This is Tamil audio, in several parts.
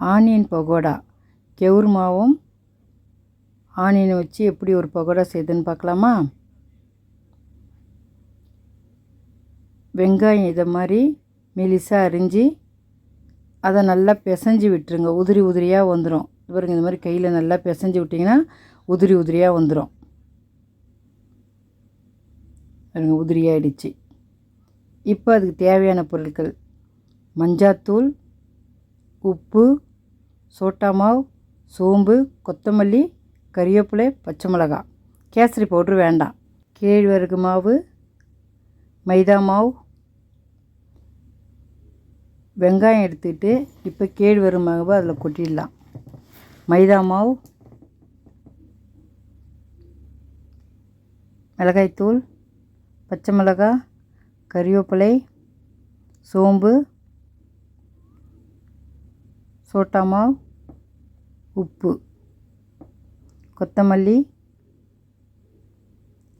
ஆனியன் பகோடா. கெவுரு மாவும் ஆனியனை வச்சு எப்படி ஒரு பகோடா செய்யுதுன்னு பார்க்கலாமா? வெங்காயம் இதை மாதிரி மெலிசாக அரிஞ்சு அதை நல்லா பிசைஞ்சு விட்டுருங்க. உதிரி உதிரியாக வந்துடும் பாருங்க இந்த மாதிரி கையில் நல்லா பிசைஞ்சு விட்டிங்கன்னா உதிரி உதிரியாக வந்துடும் பாருங்க உதிரியாயிடுச்சு இப்போ அதுக்கு தேவையான பொருட்கள் மஞ்சாத்தூள் உப்பு சோட்டா மாவு சோம்பு கொத்தமல்லி கறிவேப்பிலை பச்சை மிளகா. கேசரி பவுட்ரு வேண்டாம். கேழ்வரகு மாவு மைதா மாவு. வெங்காயம் எடுத்துக்கிட்டு இப்போ கேழ்வரகு மாவு அதில் கொட்டிடலாம். மைதா மாவு. மிளகாய்த்தூள் பச்சை மிளகா கறிவேப்பிலை சோம்பு சோட்டா மாவு. உப்பு கொத்தமல்லி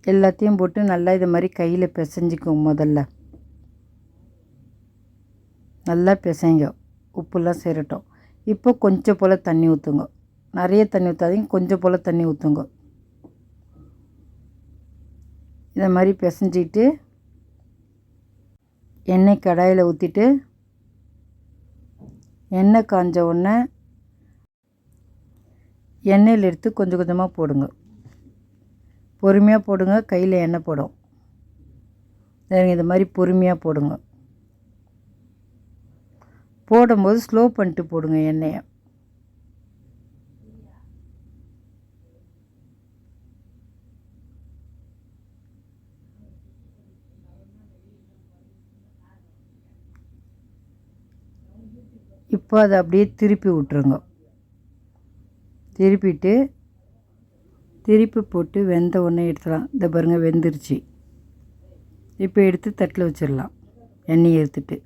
எல்லாத்தையும் போட்டு நல்லா இது மாதிரி கையில் பிசைஞ்சிக்கும் முதல்ல. நல்லா பிசைங்க. உப்புலாம் சேரட்டும். இப்போ கொஞ்சம் போல் தண்ணி ஊற்றுங்க நிறைய தண்ணி ஊற்றாதீங்க கொஞ்சம் போல் தண்ணி ஊற்றுங்க இதை மாதிரி பிசைஞ்சிட்டு எண்ணெய் கடாயில் ஊற்றிட்டு எண்ணெய் காஞ்ச உடனே எண்ணெயில் எடுத்து கொஞ்சம் கொஞ்சமாக போடுங்க. பொறுமையாக போடுங்க கையில் எண்ணெய் போடும். சரிங்க மாதிரி பொறுமையாக போடுங்க. போடும்போது ஸ்லோ பண்ணிட்டு போடுங்க எண்ணெயை. இப்போ அதை அப்படியே திருப்பி விட்ருங்க திருப்பிட்டு திருப்பி போட்டு வெந்த உடனே எடுத்துடலாம். இந்த பாருங்கள் வெந்துருச்சு. இப்போ எடுத்து தட்டில் வச்சிடலாம். எண்ணெய் எடுத்துட்டு.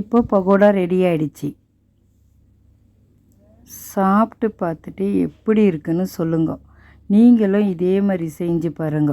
இப்போ பகோடா ரெடி ஆகிடுச்சி சாப்பிட்டு பார்த்துட்டு எப்படி இருக்குன்னு சொல்லுங்க. நீங்களும் இதே மாதிரி செஞ்சு பாருங்க.